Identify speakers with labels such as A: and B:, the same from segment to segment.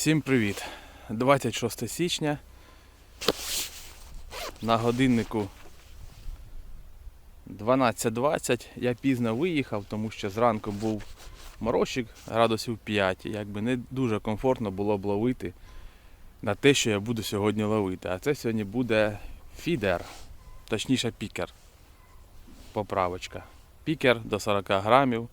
A: Всім привіт! 26 січня. На годиннику 12.20. Я пізно виїхав, тому що зранку був морозчик градусів 5. і Якби не дуже комфортно було б ловити на те, що я буду сьогодні ловити. А це сьогодні буде фідер, точніше пікер. Поправочка. Пікер до 40 грамів.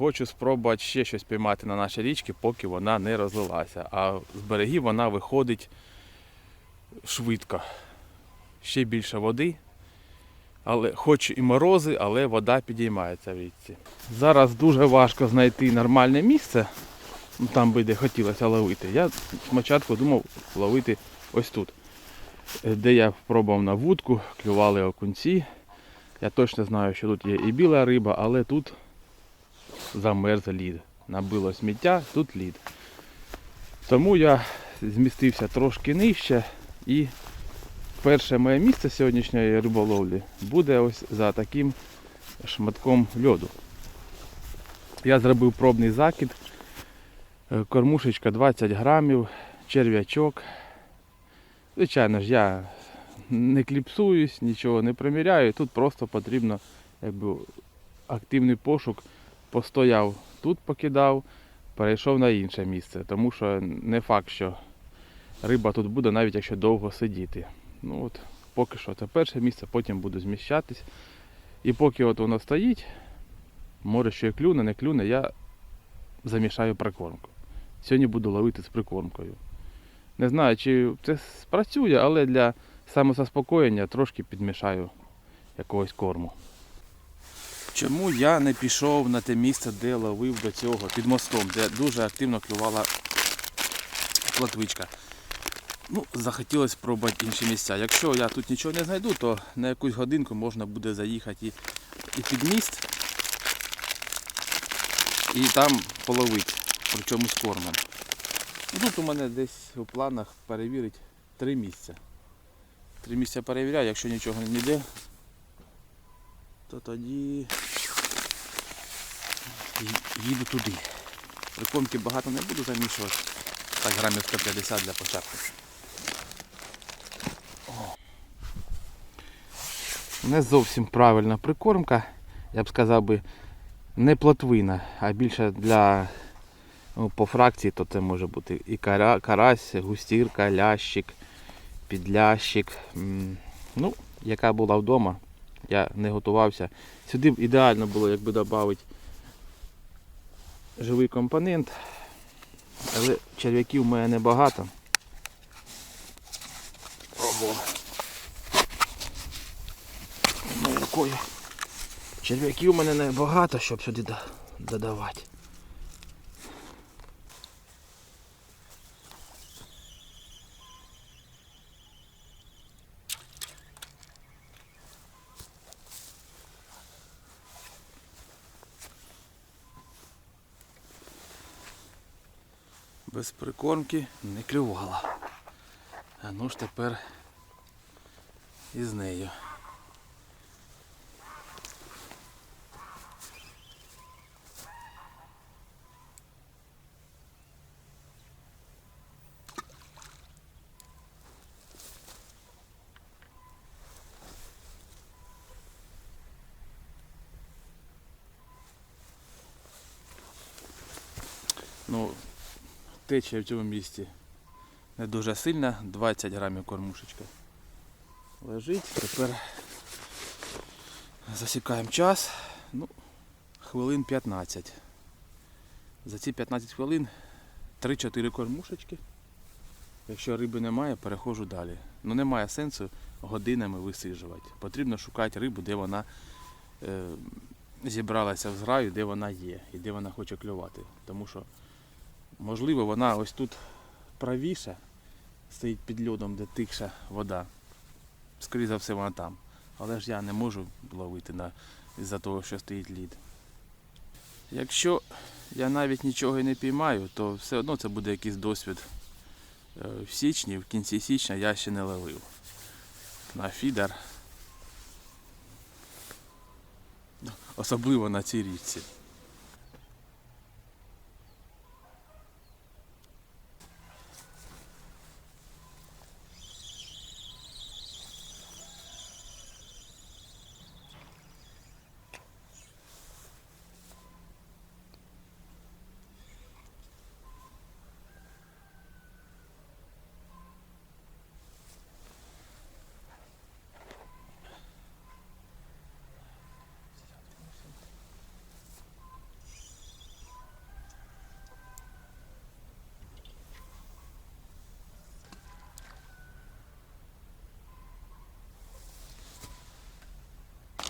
A: Хочу спробувати ще щось піймати на нашій річці, поки вона не розлилася. А з берегів вона виходить швидко. Ще більше води. Але, хоч і морози, але вода підіймається в річці. Зараз дуже важко знайти нормальне місце, ну, там би де хотілося ловити. Я спочатку думав ловити ось тут, де я пробував на вудку, клювали окунці. Я точно знаю, що тут є і біла риба, але тут замерз лід. Набило сміття, тут лід. Тому я змістився трошки нижче і перше моє місце сьогоднішньої риболовлі буде ось за таким шматком льоду. Я зробив пробний закид. Е, Кормушечка 20 грамів, черв'ячок. Звичайно ж, я не кліпсуюсь, нічого не приміряю. Тут просто потрібно якби, активний пошук постояв тут, покидав, перейшов на інше місце, тому що не факт, що риба тут буде, навіть якщо довго сидіти. Ну от, поки що це перше місце, потім буду зміщатись. І поки от воно стоїть, може що і клюне, не клюне, я замішаю прикормку. Сьогодні буду ловити з прикормкою. Не знаю, чи це спрацює, але для самозаспокоєння трошки підмішаю якогось корму. Чому я не пішов на те місце, де ловив до цього, під мостом, де дуже активно клювала платвичка? Ну, захотілося спробувати інші місця. Якщо я тут нічого не знайду, то на якусь годинку можна буде заїхати і, і під міст, і там половити, причому з кормом. Тут у мене десь у планах перевірити три місця. Три місця перевіряю, якщо нічого не йде, то тоді їду туди. Прикормки багато не буду замішувати. Так грамів 150 для початку. О. Не зовсім правильна прикормка, я б сказав би, не плотвина, а більше для ну, по фракції, то це може бути і кара, карась, густірка, лящик, підлящик. Ну, яка була вдома, я не готувався. Сюди б ідеально було, якби додати живий компонент, але черв'яків в мене небагато. Ну. Черв'яків у мене небагато, щоб сюди додавати. Без прикормки не клювала. А ну ж тепер із нею. Ну, течія в цьому місці не дуже сильна, 20 грамів кормушечка. Лежить, тепер засікаємо час, ну, хвилин 15. За ці 15 хвилин 3-4 кормушечки. Якщо риби немає, переходжу далі. Ну немає сенсу годинами висиджувати. Потрібно шукати рибу, де вона е, зібралася в зграю, де вона є і де вона хоче клювати. Тому що Можливо, вона ось тут правіше стоїть під льодом, де тихша вода. Скоріше за все вона там. Але ж я не можу ловити на, із-за того, що стоїть лід. Якщо я навіть нічого не піймаю, то все одно це буде якийсь досвід. Е, В січні, в кінці січня я ще не ловив. На фідер. Особливо на цій річці.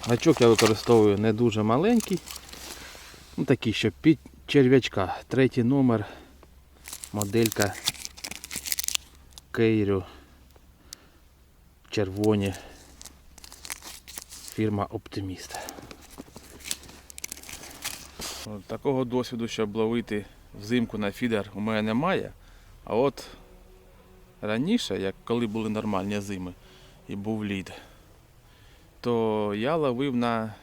A: Гачок я використовую не дуже маленький. Ну, такий, що під черв'ячка. Третій номер. Моделька Кейрю. Червоні. Фірма Оптиміст. Такого досвіду, щоб ловити взимку на фідер, у мене немає. А от раніше, як коли були нормальні зими і був лід, то я ловив на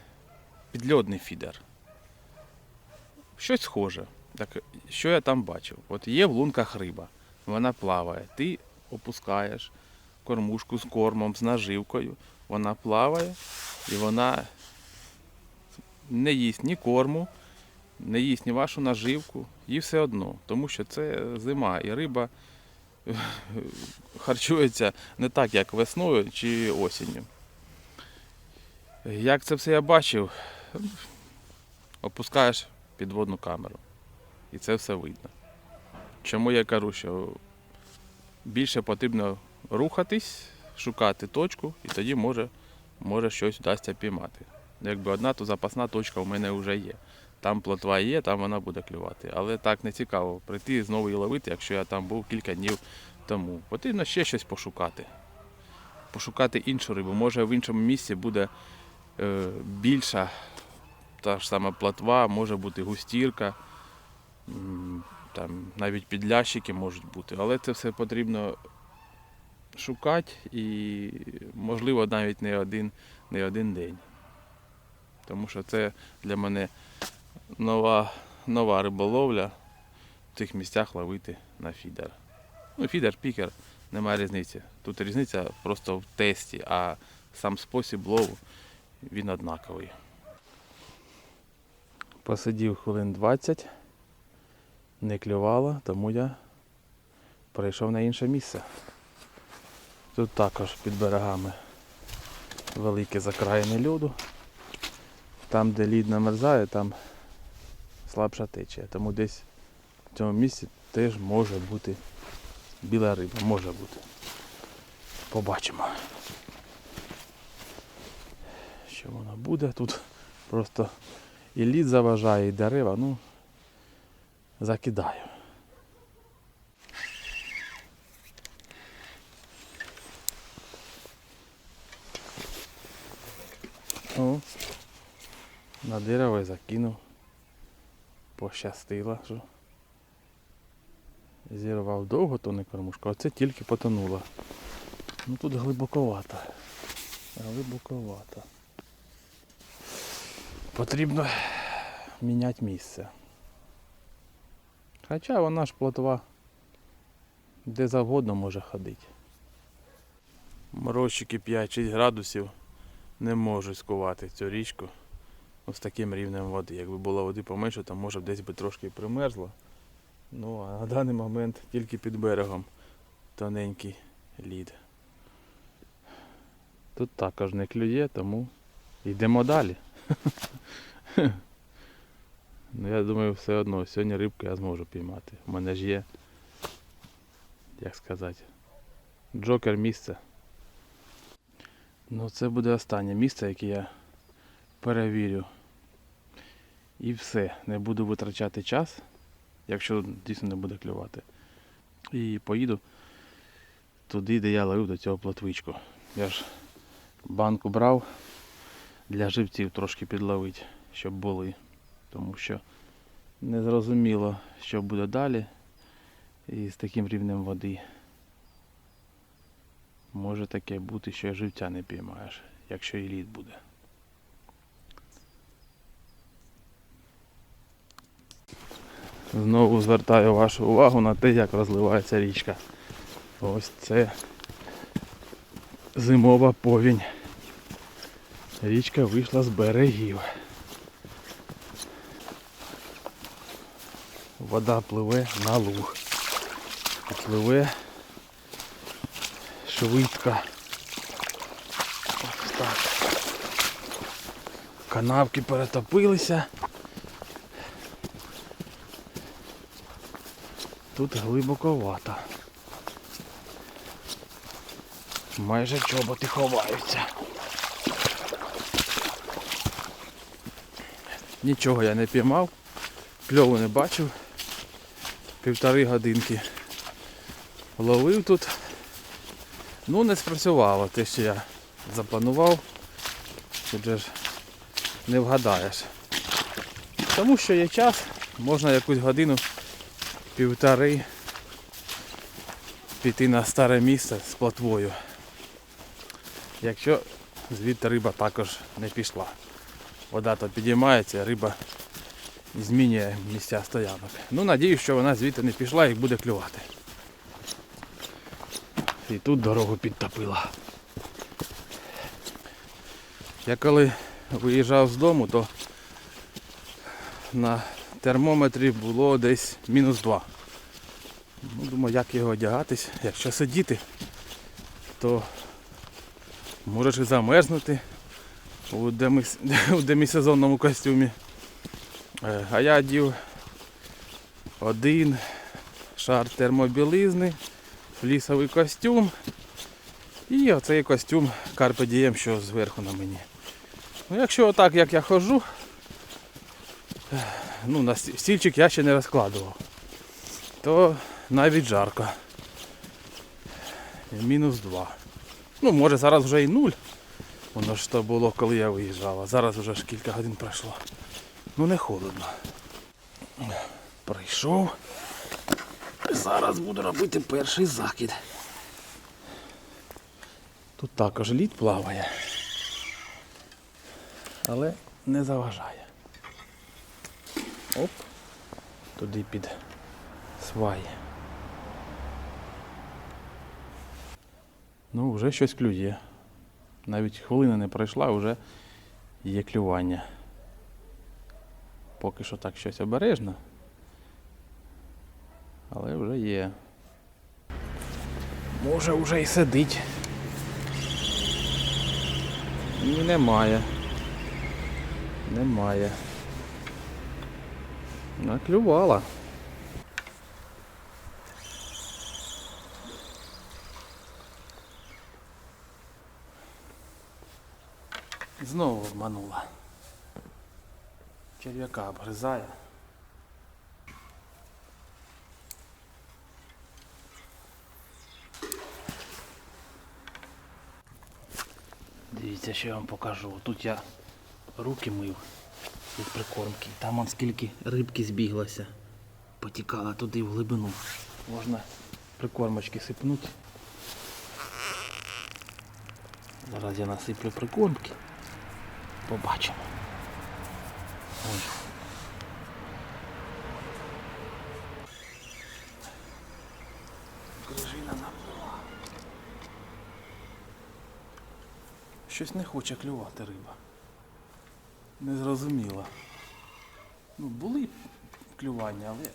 A: підльодний фідер. Щось схоже. Так, що я там бачив? От є в лунках риба, вона плаває. Ти опускаєш кормушку з кормом, з наживкою, вона плаває і вона не їсть ні корму, не їсть ні вашу наживку, їй все одно, тому що це зима і риба харчується не так, як весною чи осінню. Як це все я бачив, опускаєш підводну камеру. І це все видно. Чому я кажу, що більше потрібно рухатись, шукати точку, і тоді може, може щось вдасться піймати. Якби одна, то запасна точка у мене вже є. Там плотва є, там вона буде клювати. Але так не цікаво прийти і знову її ловити, якщо я там був кілька днів тому. Потрібно ще щось пошукати. Пошукати іншу рибу. Може в іншому місці буде більша та ж сама плотва, може бути густірка, там навіть підлящики можуть бути, але це все потрібно шукати і, можливо, навіть не один, не один день. Тому що це для мене нова, нова риболовля в цих місцях ловити на фідер. Ну, фідер, пікер, немає різниці. Тут різниця просто в тесті, а сам спосіб лову він однаковий. Посидів хвилин 20, не клювало, тому я перейшов на інше місце. Тут також під берегами великі закраїни льоду. Там, де лід намерзає, там слабша течія. Тому десь в цьому місці теж може бути біла риба, може бути. Побачимо. Що воно буде тут просто і лід заважає, і дерева, ну закидаю. О, на дерево закинув. Пощастило, що зірвав довго то не кормушка, оце тільки потонуло. Ну тут глибоковато. Глибоковато. Потрібно міняти місце. Хоча вона ж плотва де завгодно може ходити. Морозчики 5-6 градусів не можуть скувати цю річку з таким рівнем води. Якби було води поменше, то може б десь би трошки примерзло. Ну а на даний момент тільки під берегом тоненький лід. Тут також не клює, тому йдемо далі. Ну я думаю, все одно сьогодні рибку я зможу піймати. У мене ж є, як сказати, джокер місце. Ну це буде останнє місце, яке я перевірю. І все. Не буду витрачати час, якщо дійсно не буде клювати. І поїду туди, де я ловив до цього плотвичку. Я ж банку брав для живців трошки підловити, щоб були. Тому що не зрозуміло, що буде далі. І з таким рівнем води може таке бути, що живця не піймаєш, якщо і лід буде. Знову звертаю вашу увагу на те, як розливається річка. Ось це зимова повінь. Річка вийшла з берегів. Вода пливе на луг. Пливе швидко. Ось так. Канавки перетопилися. Тут глибоковато. Майже чоботи ховаються. Нічого я не піймав, кльову не бачив. Півтори годинки ловив тут. Ну не спрацювало те, що я запланував. Тут же ж не вгадаєш. Тому що є час, можна якусь годину, півтори піти на старе місце з плотвою. Якщо звідти риба також не пішла. Вода то підіймається, риба змінює місця стоянок. Ну, надіюсь, що вона звідти не пішла і буде клювати. І тут дорогу підтопила. Я коли виїжджав з дому, то на термометрі було десь мінус 2. Ну, думаю, як його одягатись. Якщо сидіти, то можеш і замерзнути у, демісезонному костюмі. Е, А я одів один шар термобілизни, флісовий костюм і оцей костюм Carpe Diem, що зверху на мені. Ну, якщо отак, як я ходжу, е, ну, на стільчик я ще не розкладував, то навіть жарко. Мінус 2. Ну, може зараз вже і нуль. Воно ж то було, коли я виїжджав, а зараз вже ж кілька годин пройшло. Ну не холодно. Прийшов. Зараз буду робити перший закид. Тут також лід плаває. Але не заважає. Оп. Туди під сваї. Ну, вже щось клює. Навіть хвилина не пройшла, вже є клювання. Поки що так щось обережно. Але вже є. Може вже і сидить. Ні, немає. Немає. Наклювала. Знову обманула. Черв'яка обгризає. Дивіться, що я вам покажу. Тут я руки мив від прикормки. Там он скільки рибки збіглося. Потікала туди в глибину. Можна прикормочки сипнути. Зараз я насиплю прикормки. Побачимо. Ой. Крижина наплила. Щось не хоче клювати риба. Не зрозуміло. Ну, були клювання, але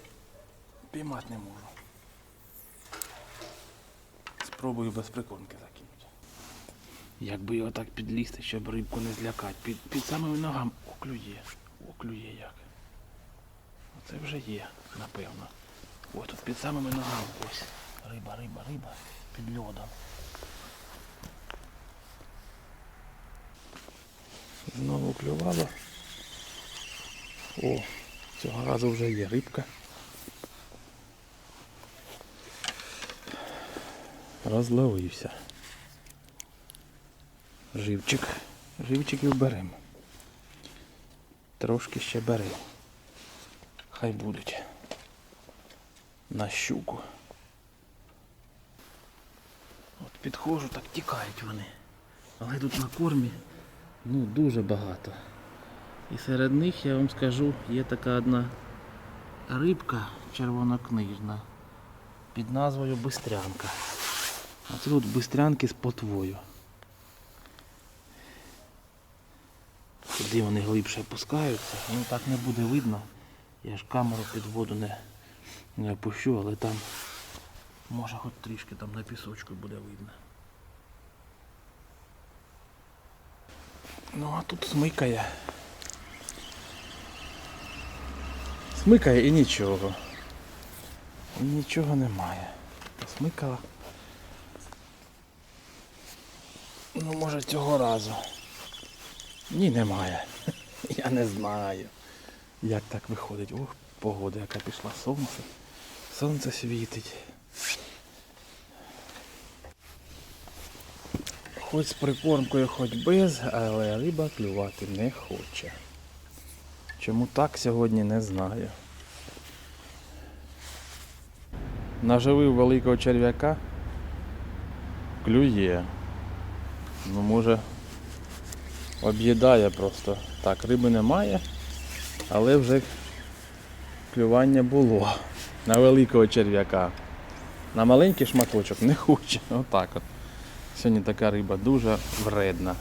A: піймати не можу. Спробую без прикормки закинути. Якби його так підлізти, щоб рибку не злякати. Під, під самими ногами о, клює. О, клює як. Оце вже є, напевно. О, тут під самими ногами ось. Риба, риба, риба. Під льодом. Знову клювало. О, цього разу вже є рибка. Розловився. Живчик. Живчиків беремо. Трошки ще бери. Хай будуть. На щуку. От підходжу, так тікають вони. Але тут на кормі ну, дуже багато. І серед них, я вам скажу, є така одна рибка червонокнижна під назвою Бистрянка. А тут бистрянки з потвою. Куди вони глибше опускаються, ну так не буде видно. Я ж камеру під воду не, не опущу, але там може хоч трішки там на пісочку буде видно. Ну а тут смикає. Смикає і нічого. І нічого немає. Посмикала. Ну може цього разу. Ні, немає. Я не знаю. Як так виходить? Ох, погода, яка пішла сонце. Сонце світить. Хоч з прикормкою, хоч без, але риба клювати не хоче. Чому так сьогодні не знаю. Наживив великого черв'яка. Клює. Ну може об'їдає просто. Так, риби немає, але вже клювання було. На великого черв'яка. На маленький шматочок не хоче. Отак от. Сьогодні така риба дуже вредна.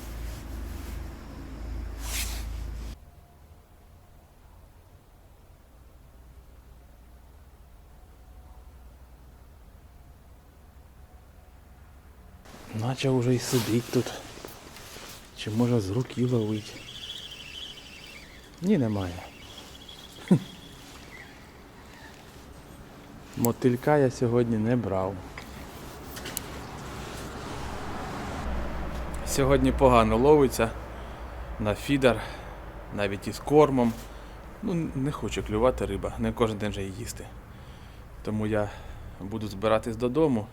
A: Наче вже і сидить тут. Чи може з руки ловить? Ні, немає. Мотилька я сьогодні не брав. Сьогодні погано ловиться на фідер, навіть із кормом. Ну, не хочу клювати риба, не кожен день же її їсти. Тому я буду збиратись додому.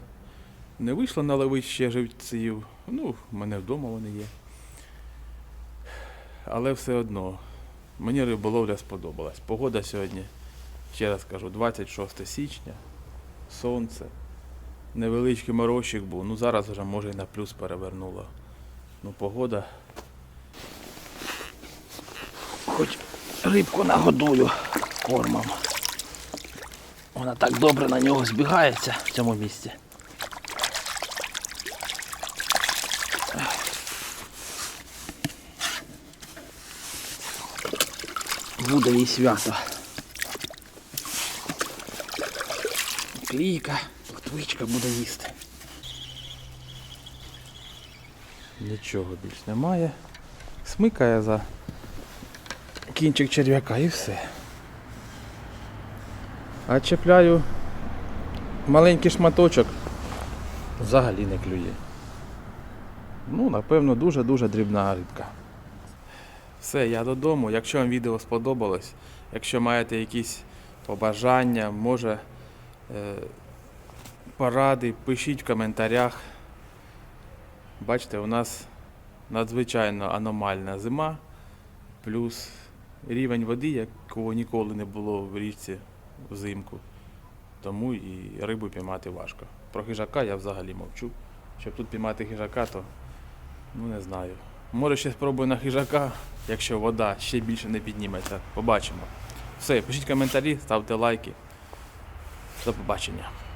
A: Не вийшло наловити ще живців. Ну, в мене вдома вони є. Але все одно, мені риболовля сподобалась. Погода сьогодні, ще раз кажу, 26 січня, сонце, невеличкий морозчик був, ну зараз вже може і на плюс перевернуло. Ну, погода. Хоч рибку нагодую кормом. Вона так добре на нього збігається в цьому місці. Буде їй свято. Клійка, латвичка буде їсти. Нічого більш немає. Смикає за кінчик черв'яка і все. А чіпляю маленький шматочок, взагалі не клює. Ну, напевно, дуже-дуже дрібна рибка. Все, я додому. Якщо вам відео сподобалось, якщо маєте якісь побажання, може е, поради, пишіть в коментарях. Бачите, у нас надзвичайно аномальна зима, плюс рівень води, якого ніколи не було в річці взимку. Тому і рибу піймати важко. Про хижака я взагалі мовчу. Щоб тут піймати хижака, то ну не знаю. Може ще спробую на хижака, якщо вода ще більше не підніметься. Побачимо. Все, пишіть коментарі, ставте лайки. До побачення.